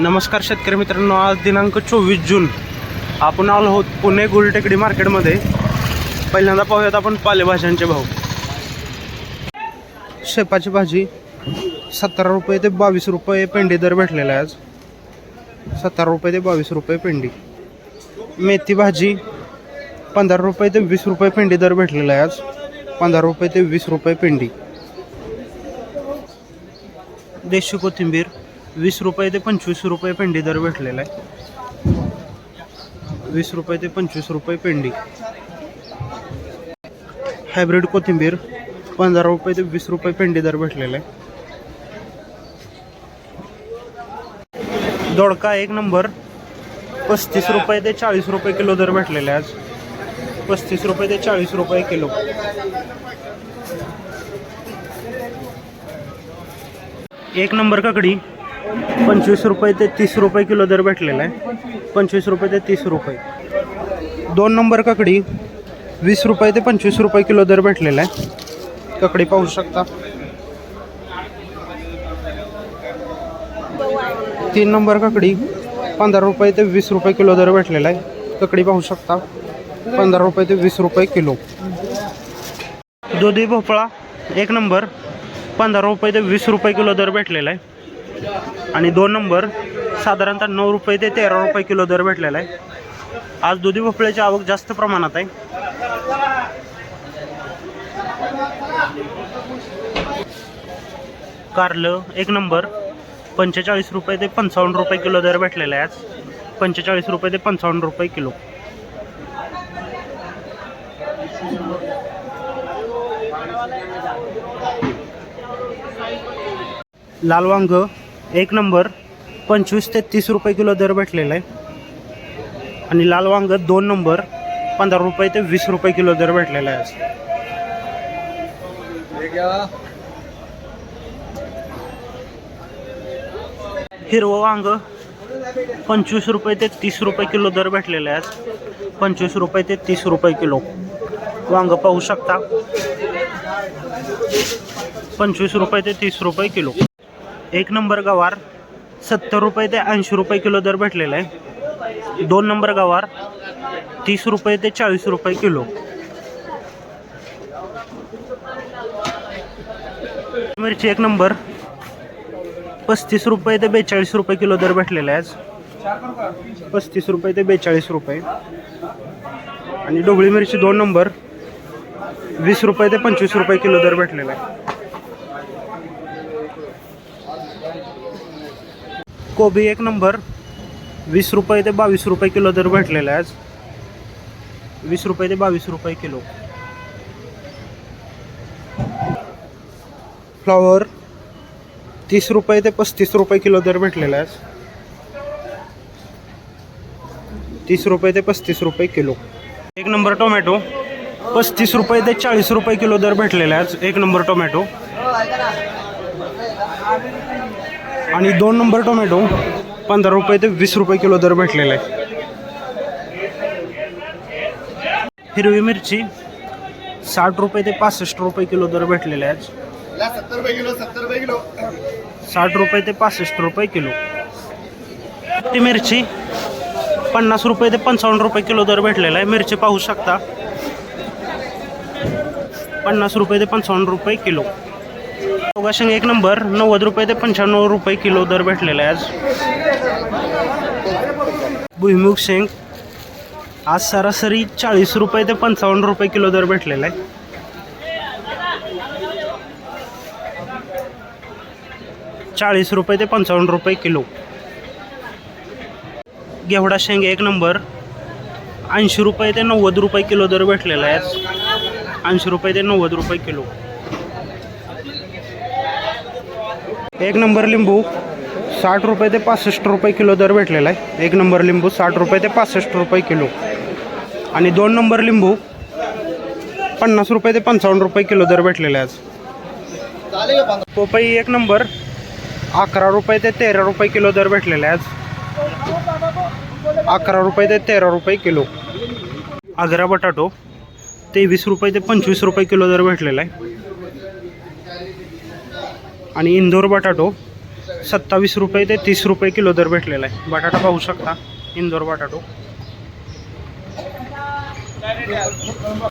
नमस्कार शेतकरी मित्रांनो आज दिनांक चोवीस जून. आपण आलो आहोत पुणे गुलटेकडी मार्केटमध्ये. पहिल्यांदा पाहूयात आपण पालेभाज्यांचे भाव. शेपाची भाजी सतरा रुपये ते बावीस रुपये पेंडी दर भेटलेला आहे आज. सतरा रुपये ते बावीस रुपये पेंडी. मेथी भाजी पंधरा रुपये ते वीस रुपये पेंडी दर भेटलेला आहे आज. पंधरा रुपये ते वीस रुपये पेंडी. देशी कोथिंबीर वीस रुपये ते पंचवीस रुपये पेंडी दर भेटलेला आहे. वीस रुपये ते पंचवीस रुपये पेंडी. हायब्रिड कोथिंबीर पंधरा रुपये ते वीस रुपये पेंडी दर भेटलेला आहे. दोडका एक नंबर पस्तीस रुपये ते चाळीस रुपये किलो दर भेटलेला आहे आज. पस्तीस रुपये ते चाळीस रुपये किलो. एक नंबर काकडी पंचवीस रुपये ते तीस रुपये किलो दर भेटलेला आहे. पंचवीस रुपये ते तीस रुपये. दोन नंबर काकडी वीस रुपये ते पंचवीस रुपये किलो दर भेटलेला आहे. काकडी पाहू शकता. तीन नंबर काकडी पंधरा रुपये ते वीस रुपये किलो दर भेटलेला आहे. काकडी पाहू शकता. पंधरा रुपये ते वीस रुपये किलो. दुधी भोपळा एक नंबर पंधरा रुपये ते वीस रुपये किलो दर भेटलेला आहे. आणि दोन नंबर साधारणतः नऊ रुपये ते तेरा रुपये किलो दर भेटलेला आहे. आज दुधी भोपळ्याची आवक जास्त प्रमाणात आहे. कारलं एक नंबर पंचेचाळीस रुपये ते पंचावन्न रुपये किलो दर भेटलेला आहे आज. पंचेचाळीस रुपये ते पंचावन्न रुपये किलो. लाल वांग एक नंबर पंचवीस ते तीस रुपये किलो दर भेटलेला आहे. आणि लाल वांग दोन नंबर पंधरा रुपये ते वीस रुपये किलो दर भेटलेला आहे. हिरवं वांग पंचवीस रुपये ते तीस रुपये किलो दर भेटलेला आहे. पंचवीस रुपये ते तीस रुपये किलो. वांग पाहू शकता. पंचवीस रुपये ते तीस रुपये किलो. एक नंबर गवार सत्तर रुपये ते ऐंशी रुपये किलो दर भेटलेला आहे. दोन नंबर गवार तीस रुपये ते चाळीस रुपये किलो. मिरची एक नंबर पस्तीस रुपये ते बेचाळीस रुपये किलो दर भेटलेला आहे आज. पस्तीस रुपये ते बेचाळीस रुपये. आणि डोबळी मिरची दोन नंबर वीस रुपये ते पंचवीस रुपये किलो दर भेटलेला आहे. कोबी एक नंबर. वीस रुपये ते बावीस रुपये किलो दर भेटलेला आहे आज. वीस रुपये ते बावीस रुपये किलो. फ्लॉवर तीस रुपये ते पस्तीस रुपये किलो दर भेटलेला आहे तीस रुपये ते पस्तीस रुपये किलो. एक नंबर टोमॅटो. पस्तीस रुपये ते चाळीस रुपये किलो दर भेटलेला आहे एक नंबर टोमॅटो. आणि दोन नंबर टोमॅटो पंधरा रुपये ते वीस रुपये किलो दर भेटलेला आहे हिरवी मिरची साठ रुपये ते पासष्ट रुपये किलो दर भेटलेले आहे साठ रुपये ते पासष्ट रुपये किलो. ती मिरची पन्नास रुपये ते पंचावन्न रुपये किलो दर भेटलेला आहे. मिरची पाहू शकता. पन्नास रुपये ते पंचावन्न रुपये किलो. शेंग एक नंबर नव्वद रुपये ते पंच्याण्णव रुपये किलो दर भेटलेला आहे आज. भुईमुग शेंग आज सरासरी चाळीस रुपये ते पंचावन्न रुपये किलो दर भेटलेला आहे. चाळीस रुपये ते पंचावन्न रुपये किलो. घेवडा शेंग एक नंबर ऐंशी रुपये ते नव्वद रुपये किलो दर भेटलेला आहे ऐंशी रुपये ते नव्वद रुपये किलो. एक नंबर लिंबू साठ रुपये ते पासष्ट रुपये किलो दर भेटलेला आहे. एक नंबर लिंबू साठ रुपये ते पासष्ट रुपये किलो. आणि दोन नंबर लिंबू पन्नास रुपये ते पंचावन्न रुपये किलो दर भेटलेला आहे आज. पोपई एक नंबर अकरा रुपये ते तेरा रुपये किलो दर भेटलेले आहे आज. अकरा रुपये ते तेरा रुपये किलो. आग्रा बटाटो तेवीस रुपये ते पंचवीस रुपये किलो दर भेटलेला आहे. आणि इंदोर बटाटो सत्तावीस रुपये ते तीस रुपये किलो दर भेटलेला आहे. बटाटा पाहू शकता इंदोर बटाटो.